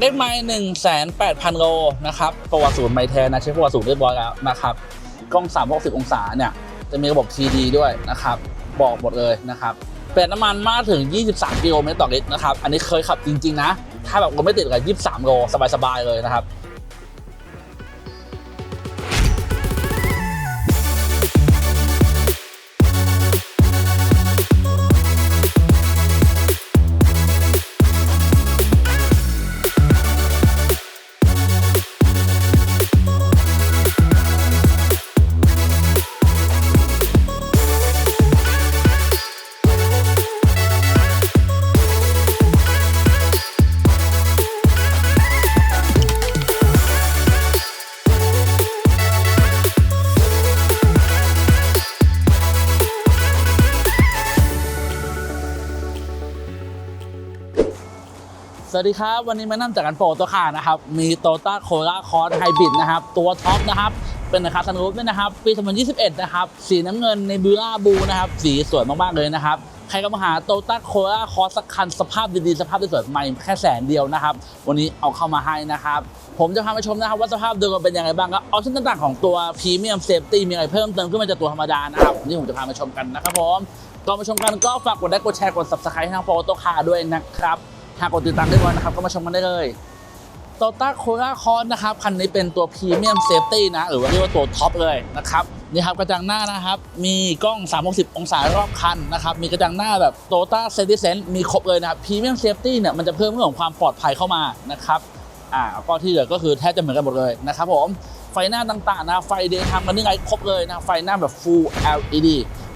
เลขไม้หนึ่งแสนแปดพันโลนะครับประวัติศูนย์ไมแทนนะใช้ประวัติศูนย์เรียบร้อยแล้วนะครับกล้อง 360 องศาเนี่ยจะมีระบบ TD ด้วยนะครับ บอกหมดเลยนะครับเป็นน้ำมันมากถึง 23 กิโลเมตรต่อลิตรนะครับ อันนี้เคยขับจริง ๆ นะ ถ้าแบบรถไม่ติดกับ 23 โลสบาย ๆ เลยนะครับ วัสดีครับ วันนี้มานั่งจากกันโปรตัวค่านะครับ มีโตต้าโคราคอร์ไฮบริดนะครับ ตัวท็อปนะครับ เป็นราคาซันรูฟด้วยนะครับ ปี 2021 นะครับ สีน้ำเงินในบิล่าบูนะครับ สีสวยมาก ๆ เลยนะครับ ใครก็มาหาโตต้าโคราคอร์สักคัน สภาพดี ๆ สภาพสวยๆใหม่แค่แสนเดียวนะครับ วันนี้เอาเข้ามาให้นะครับ ผมจะพาไปชมนะครับ ว่าสภาพเดิมมันเป็นยังไงบ้างก็ออปชั่นต่างๆของตัวพรีเมียมเซฟตี้มีอะไรเพิ่มเติมขึ้นมาจากตัวธรรมดานะครับนนี่ผมจะพามาชมกันนะครับผมก่อนมาชมกันก็ฝากกดไลค์กดแชร์กด subscribe ให้ทางโปรโตคาด้วยนะครับ หากกดติดตามได้ก่อนนะครับ ก็มาชมกันได้เลยโตต้าโคราคอนนะครับ คันนี้เป็นตัวพรีเมียมเซฟตี้นะ หรือว่าเรียกว่าตัวท็อปเลยนะครับนี่ครับกระจังหน้านะครับ มีกล้อง 360 องศารอบคันนะครับ มีกระจังหน้าแบบโตต้าเซนติเซนมีครบเลยนะครับพรีเมียมเซฟตี้เนี่ยมันจะเพิ่มเรื่องของความปลอดภัยเข้ามานะครับอ่าก็ที่เหลือก็คือแทบจะเหมือนกันหมดเลยนะครับผมไฟหน้าต่างๆนะไฟเดย์ทำกันยังไงครบเลยนะไฟหน้าแบบ full LED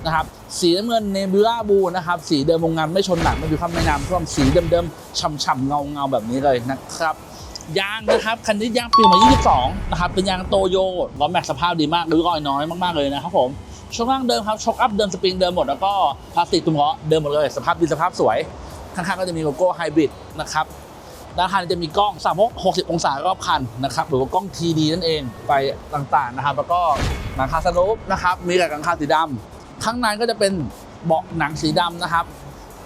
นะครับสีน้ำเงินเนบิล่าบูนะครับสีเดิมวงงานไม่ชนหนักไม่มีความไม่น้ำท่วมสีเดิมๆฉ่ำๆเงาเงาๆแบบนี้เลยนะครับยางนะครับคันนี้ยางปีมา 22 นะครับ เป็นยางโตโยล้อแม็กสภาพดีมากริ้วรอยน้อยมากๆเลยนะครับผมช่วงล่างเดิมครับช็อคอัพเดิมสปริงเดิมหมดแล้วก็พลาสติกตุ้มล้อเดิมหมดเลยสภาพดีสภาพสวย ข้างๆก็จะมีโลโก้ไฮบริดนะครับด้านข้างจะมีกล้อง360 องศารอบคันนะครับหรือว่ากล้อง TD นั่นเองไฟต่างๆนะครับ แล้วก็หลังคาสลูปนะครับมีหลังคาสีดำ ข้างในก็จะเป็นเบาะหนังสีดำนะครับ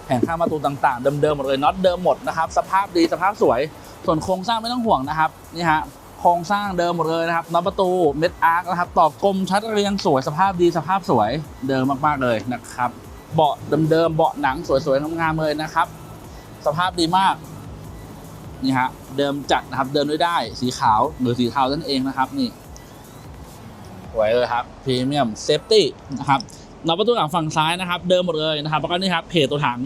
แผงข้างประตูต่างๆ เดิมๆหมดเลยน็อตเดิมหมดนะครับสภาพดีสภาพสวย ส่วนโครงสร้างไม่ต้องห่วงนะครับนี่ฮะโครงสร้างเดิมหมดเลยนะครับน็อตประตูเม็ดอาร์คนะครับต่อกลมชัดเรียงสวยสภาพดีสภาพสวยเดิมมากๆเลยนะครับเบาะเดิมๆเบาะหนังสวยๆงามๆเลยนะครับ สภาพดีมากนี่ฮะเดิมจัดนะครับเดินด้วยได้สีขาวหรือสีเทานั่นเองนะครับนี่สวยเลยครับพรีเมียมเซฟตี้นะครับ น็อตประตูหลังฝั่งซ้ายนะครับเดิมหมดเลยนะครับแล้วก็นี่ครับเพจตัวถัง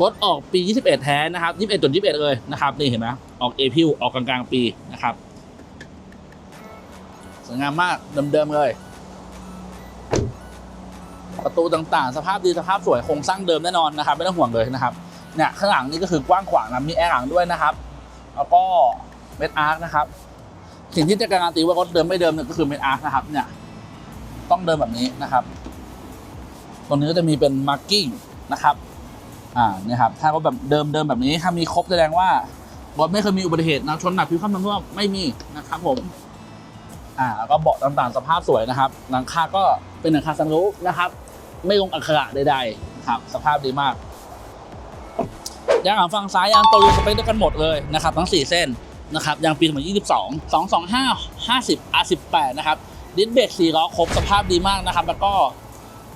รถออกปี 21 แท้นะครับ21จุด21 เลยนะครับนี่เห็นไหมออกเอพิวออกกลางๆ ปีนะครับสวยงามมากเดิมๆเลย ประตูต่างๆ สภาพดีสภาพสวยโครงสร้างเดิมแน่นอนนะครับ ไม่ต้องห่วงเลยนะครับเนี่ยข้างหลังนี่ก็คือกว้างขวางนะมีแอร์หลังด้วยนะครับ แล้วก็เมดอาร์คนะครับสิ่งที่จะการันตีว่ารถเดิมไม่เดิมเนี่ยก็คือเมดอาร์คนะครับเนี่ยต้องเดิมแบบนี้นะครับ ตรงนี้ก็จะมีเป็นมาร์กิ้งนะครับอ่าเนี่ยครับถ้าก็แบบเดิมเดิมแบบนี้ถ้ามีครบแสดงว่ารถไม่เคยมีอุบัติเหตุนะชนหนักพิวข้ามน้ำท่วมไม่มีนะครับผมอ่าแล้วก็เบาะต่างๆสภาพสวยนะครับ หลังคาก็เป็นหลังคาซันรูฟนะครับ ไม่ลงอักขระใดๆครับ สภาพดีมากยางหลังฝั่งซ้ายยางโตโยสเปคด้วยกันหมดเลยนะครับ ทั้ง 4 เส้นนะครับยางปี2022 225 50 R18 นะครับดิสเบรก4ล้อครบสภาพดีมากนะครับ แล้วก็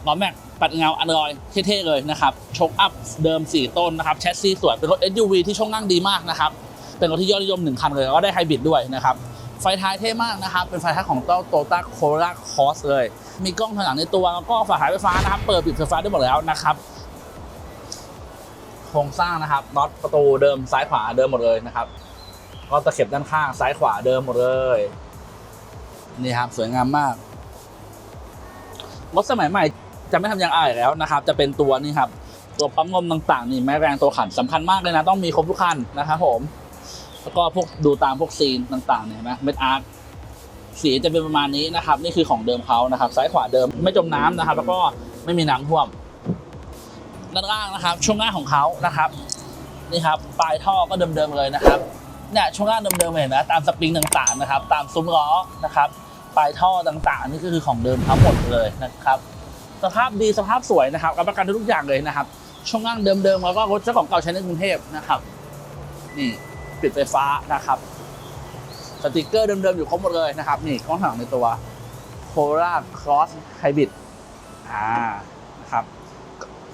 ล้อแม็ก ปัดเงาอันลอยเท่ๆเลยนะครับโชคอัพเดิม 4 ต้นนะครับแชสซีสวยเป็นรถ SUV ที่ช่วงนั่งดีมากนะครับเป็นรถที่ยอดนิยม1คันเลยแล้วก็ได้ไฮบริดด้วยนะครับไฟท้ายเท่มากนะครับ เป็นไฟท้ายของโตโตต้าโคโราคอสเลย มีกล้องถอยหลังในตัวแล้วก็ฝาท้ายไฟฟ้านะครับ เปิดปิดไฟฟ้าได้หมดแล้วนะครับ โครงสร้างนะครับน็อตประตูเดิมซ้ายขวาเดิมหมดเลยนะครับ ก็ตะเข็บด้านข้างซ้ายขวาเดิมหมดเลย นี่ครับสวยงามมาก รถสมัยใหม่ จะไม่ทำยางอายแล้วนะครับ จะเป็นตัวนี้ครับ ตัวปั๊มลมต่างๆ นี่แม่แรงตัวขันสำคัญมากเลยนะ ต้องมีครบทุกคันนะครับผม แล้วก็พวกดูตามพวกซีนต่างๆเนี่ยเห็นไหมเม็ดอาร์ตสีจะเป็นประมาณนี้นะครับ นี่คือของเดิมเขานะครับ ซ้ายขวาเดิมไม่จมน้ำนะครับ แล้วก็ไม่มีน้ำท่วมด้านล่างนะครับ ช่วงล่างของเขานะครับนี่ครับปลายท่อก็เดิมๆเลยนะครับเนี่ยช่วงล่างเดิมๆเห็นนะตามสปริงต่างๆนะครับ ตามซุ้มล้อนะครับปลายท่อต่างๆ นี่ก็คือของเดิมทั้งหมดเลยนะครับ สภาพดีสภาพสวยนะครับรับประกันทุกอย่างเลยนะครับ ช่วงล่างเดิมๆแล้วก็รถเจ้าของเก่าใช้ในกรุงเทพนะครับนี่ปิดไฟฟ้านะครับ สติกเกอร์เดิมๆอยู่ครบหมดเลยนะครับ นี่กล้องถางในตัว p o l a Cross Hybrid อ่านะครับ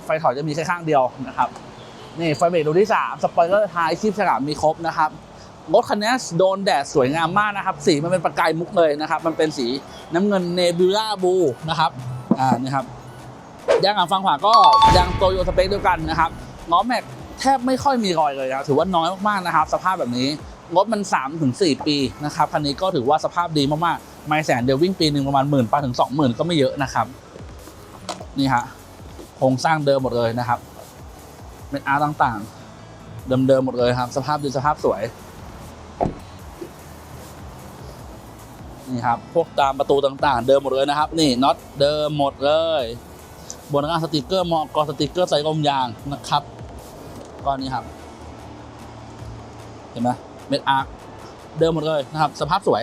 ไฟถอยจะมีแค่ข้างเดียวนะครับนี่ไฟเบรกตัวที่ 3 สปอยเลอร์ท้ายคีบฉลามมีครบนะครับรถคันนี้โดนแดดสวยงามมากนะครับ สีมันเป็นประกายมุกเลยนะครับ มันเป็นสีน้ำเงินเนบิล่าบูนะครับอ่านี่ครับ ยางอ่างฟังขวาก็ยางโตโยสเปคเดียวกันนะครับล้อแม็กแทบไม่ค่อยมีรอยเลยนะถือว่าน้อยมากๆนะครับ สภาพแบบนี้รถมัน3ถึง4ปีนะครับคันนี้ก็ถือว่าสภาพดีมากๆไม่แสนเดียววิ่งปีหนึ่งประมาณหมื่นปถึงสองหมื่นก็ไม่เยอะนะครับนี่ฮะโครงสร้างเดิมหมดเลยนะครับเป็นอาร์ต่างๆ เดิมๆหมดเลยครับ สภาพดีสภาพสวยนี่ครับพวกตามประตูต่างๆ เดิมหมดเลยนะครับ นี่น็อตเดิมหมดเลย บนหน้าสติกเกอร์มอกอสติกเกอร์ใส่ลมยางนะครับก้อนนี้ครับ เห็นไหมเม็ดอาร์คเดิมหมดเลยนะครับ สภาพสวย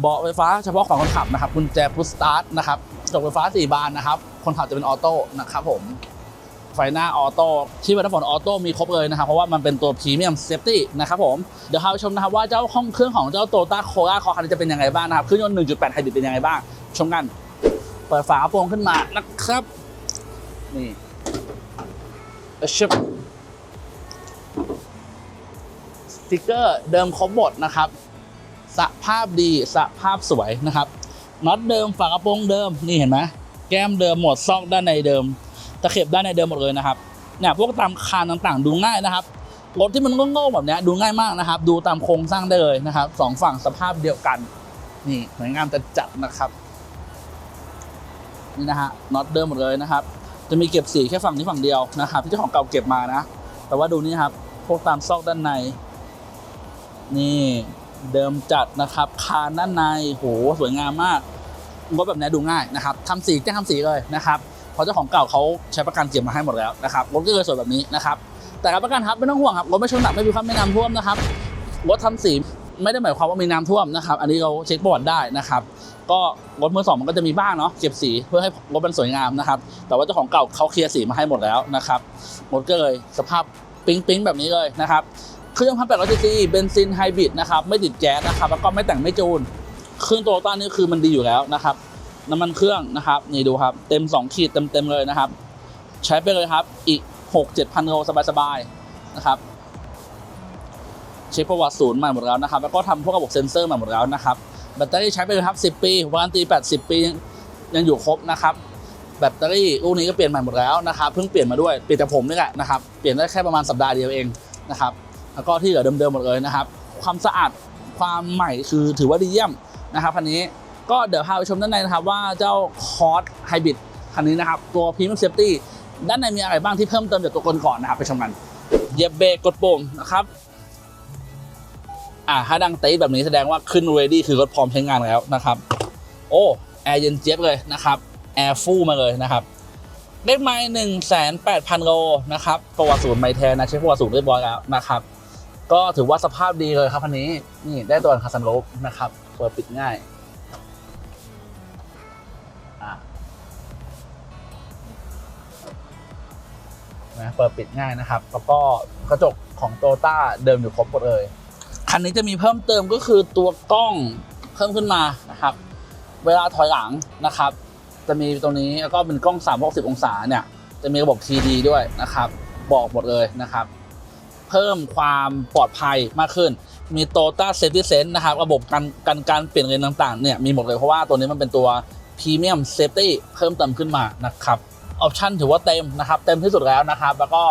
เบาะไฟฟ้าเฉพาะของคนขับนะครับกุญแจพุชสตาร์ทนะครับกระจกไฟฟ้า 4 บานนะครับ คนขับจะเป็นออโต้นะครับผม ไฟหน้าออโต้ที่เป็นน้ำฝนออโต้มีครบเลยนะครับ เพราะว่ามันเป็นตัวพรีเมียมเซฟตี้นะครับผม เดี๋ยวพาไปชมนะครับว่าเจ้าห้องเครื่องของเจ้าโตต้าโคราคอคันนี้จะเป็นยังไงบ้างนะครับเครื่องยนต์1.8ไฮบริดเป็นยังไงบ้าง ชมกัน เปิดฝากระโปรงขึ้นมานะครับ นี่ชิบสติกเกอร์เดิมครบหมดนะครับสภาพดีสภาพสวยนะครับน็อตเดิมฝากระโปรงเดิมนี่เห็นไหมแก้มเดิมหมดซอกด้านในเดิม ตะเข็บได้ในเดิมหมดเลยนะครับเนี่ยพวกตามคานต่างๆ ดูง่ายนะครับรถที่มันโง่ๆแบบนี้ดูง่ายมากนะครับ ดูตามโครงสร้างได้เลยนะครับสองฝั่งสภาพเดียวกัน นี่สวยงามจะจัดนะครับนี่นะฮะน็อตเดิมหมดเลยนะครับ จะมีเก็บสีแค่ฝั่งนี้ฝั่งเดียวนะครับที่เจ้าของเก่าเก็บมานะ แต่ว่าดูนี่ครับ พวกตามซอกด้านใน นี่เดิมจัดนะครับคานด้านในโหสวยงามมากรถแบบนี้ดูง่ายนะครับทำสีแจ้งทำสีเลยนะครับ ราะเจ้าของเก่าเขาใช้ประกันเก็บมาให้หมดแล้วนะครับรถก็เลยสวยแบบนี้นะครับแต่รับประกันครับไม่ต้องห่วงครับรถไม่ชนหนักไม่มีความไม่น้ำท่วมนะครับรถทำสีไม่ได้หมายความว่ามีน้ำท่วมนะครับ อันนี้เราเช็คประวัติได้นะครับ ก็รถมือสองมันก็จะมีบ้างเนาะเก็บสีเพื่อให้รถมันสวยงามนะครับ แต่ว่าเจ้าของเก่าเขาเคลียร์สีมาให้หมดแล้วนะครับรถก็เลยสภาพปิ๊งปิ๊งๆแบบนี้เลยนะครับเครื่องพันแปดร้อยซีซีเบนซินไฮบริดนะครับไม่ติดแก๊สนะครับแล้วก็ไม่แต่งไม่จูนเครื่องโตโยต้านี่คือมันดีอยู่แล้วนะครับ น้ำมันเครื่องนะครับนี่ดูครับเต็ม 2 ขีดเต็มๆเลยนะครับ ใช้ไปเลยครับอีก 6 7พันโลสบายๆนะครับเช็คประวัติศูนย์ใหม่หมดแล้วนะครับ แล้วก็ทำพวกระบบเซ็นเซอร์ใหม่หมดแล้วนะครับแบตเตอรี่ใช้ไปเลยครับ 10 ปีวารันตี 80 ปียังยังอยู่ครบนะครับแบตเตอรี่รุ่นนี้ก็เปลี่ยนใหม่หมดแล้วนะครับเพิ่งเปลี่ยนมาด้วยเปลี่ยนจากผมนี่แหละนะครับเปลี่ยนได้แค่ประมาณสัปดาห์เดียวเองนะครับแล้วก็ที่เหลือเดิมๆหมดเลยนะครับ ความสะอาดความใหม่คือถือว่าดีเยี่ยมนะครับคันนี้ ก็เดี๋ยวพาไปชมด้านในนะครับว่าเจ้าคอร์สไฮบริดคันนี้นะครับ ตัวพรีเมียมเซฟตี้ด้านในมีอะไรบ้างที่เพิ่มเติมจากตัวก่อนก่อนนะครับ ไปชมกันเหยียบเบรกกดปุ่มนะครับอ่าถ้าดังเตีแบบนี้แสดงว่าขึ้น ready คือรถพร้อมใช้งานแล้วนะครับ โอ้แอร์เย็นเจี๊ยบเลยนะครับแอร์ฟู่มาเลยนะครับเลขไม้หนึ่งแสนแปดพันโลนะครับประวัติศูนย์ไมแทนนะเช็คประวัติศูนย์เรียบร้อยแล้วนะครับ ก็ถือว่าสภาพดีเลยครับคันนี้นี่ได้ตัวคาซันโลฟนะครับเปิดปิดง่าย นะเปิดปิดง่ายนะครับ แล้วก็กระจกของโตต้าเดิมอยู่ครบหมดเลย คันนี้จะมีเพิ่มเติมก็คือตัวกล้องเพิ่มขึ้นมานะครับ เวลาถอยหลังนะครับ จะมีตรงนี้แล้วก็เป็นกล้อง 360 องศาเนี่ย จะมีระบบ TD ด้วยนะครับ บอกหมดเลยนะครับ เพิ่มความปลอดภัยมากขึ้น มี t o t a Safety Sense นะครับ ระบบการการการเปลี่ยนเลนต่างๆเนี่ยมีหมดเลยเพราะว่าตัวนี้มันเป็นตัว Premium Safety เพิ่มเติมขึ้นมานะครับ ออปชันถือว่าเต็มนะครับเต็มที่สุดแล้วนะครับ แล้วก็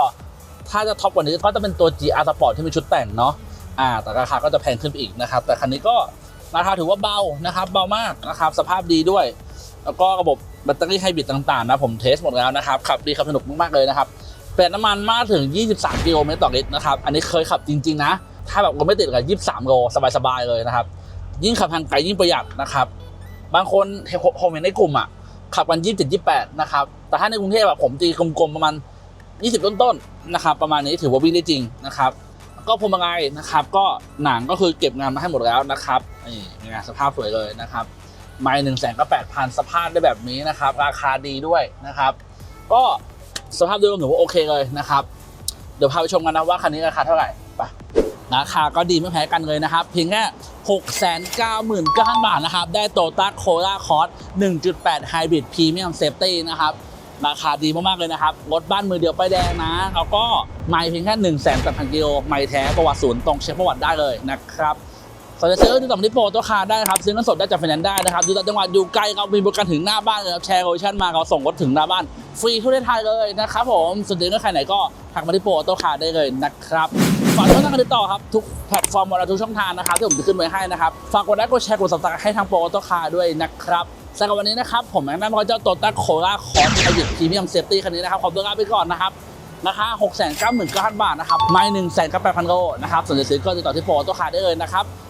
ถ้าจะท็อปกว่านี้ก็จะเป็นตัว GR Sport ที่มีชุดแต่งเนาะอ่าแต่ราคาก็จะแพงขึ้นไปอีกนะครับ แต่คันนี้ก็ราคาถือว่าเบานะครับเบามากนะครับสภาพดีด้วย แล้วก็ระบบแบตเตอรี่ไฮบริดต่างๆนะผมเทสหมดแล้วนะครับขับดีขับสนุกมากๆเลยนะครับประหยัดน้ำมันมากถึง 23 กิโลเมตรต่อลิตรนะครับอันนี้เคยขับจริงๆนะ ถ้าแบบรถไม่ติดกับ 23 โลสบายๆเลยนะครับยิ่งขับทางไกลยิ่งประหยัดนะครับบางคนคอมเมนต์ในกลุ่มอะ ขับกัน27 28นะครับ แต่ถ้าในกรุงเทพแบบผมตีกลมๆประมาณ20ต้นๆนะครับ ประมาณนี้ถือว่าวิ่งได้จริงนะครับ ก็พวงมาลัยนะครับ ก็หนังก็คือเก็บงานมาให้หมดแล้วนะครับนี่เป็นไงสภาพสวยเลยนะครับไม่หนึ่งแสนก็แปดพันสภาพได้แบบนี้นะครับ ราคาดีด้วยนะครับ ก็สภาพโดยรวมถือว่าโอเคเลยนะครับ เดี๋ยวพาไปชมกันนะว่าคันนี้ราคาเท่าไหร่ไป ราคาก็ดีไม่แพ้กันเลยนะครับ เพียงแค่ 6 9 9 0 0 0 บาทนะครับ ได้โตต้าโคล่าคอร์ส1.8 Hybrid Premium Safety นะครับ ราคาดีมากๆเลยนะครับ รถบ้านมือเดียวป้ายแดงนะแล้วก็ไม่เพียงแค่ 1 8 0 0 0กิโลไม่แท้ประวัติศูนย์ตรงเช็คประวัติได้เลยนะครับ สนใจซื้อที่ต่อที่โปรตัวคาได้นะครับซื้อเงินสดได้จากไฟแนนซ์ได้นะครับอยู่ต่างจังหวัดอยู่ไกลเรามีบริการถึงหน้าบ้านเลยครับแชร์โลเคชั่นมาเราส่งรถถึงหน้าบ้าน ฟรีทั่วประเทศไทยเลยนะครับผมสนใจเรื่องใครไหนก็ทักมาที่โปรตัวคาได้เลยนะครับฝากช่องทางการติดต่อครับทุกแพลตฟอร์มหมดทุกช่องทางนะครับที่ผมจะขึ้นไว้ให้นะครับฝากกดไลค์กดแชร์กดซับสไครต์ให้ทางโปรตัวคาด้วยนะครับสำหรับวันนี้นะครับผมแม็กนัมก็เจ้าโตต้าโคล่าคอร์สไฮบริดพรีเมียมเซฟตี้คันนี้นะครับขอตัวลาไปก่อนนะครับราคา6 9 9 0 0 0 บาทนะครับ ไม่1 8 0 0 0โลนะครับสนใจซื้อก็ติดต่อที่โปรตัวขาได้เลยนะครับ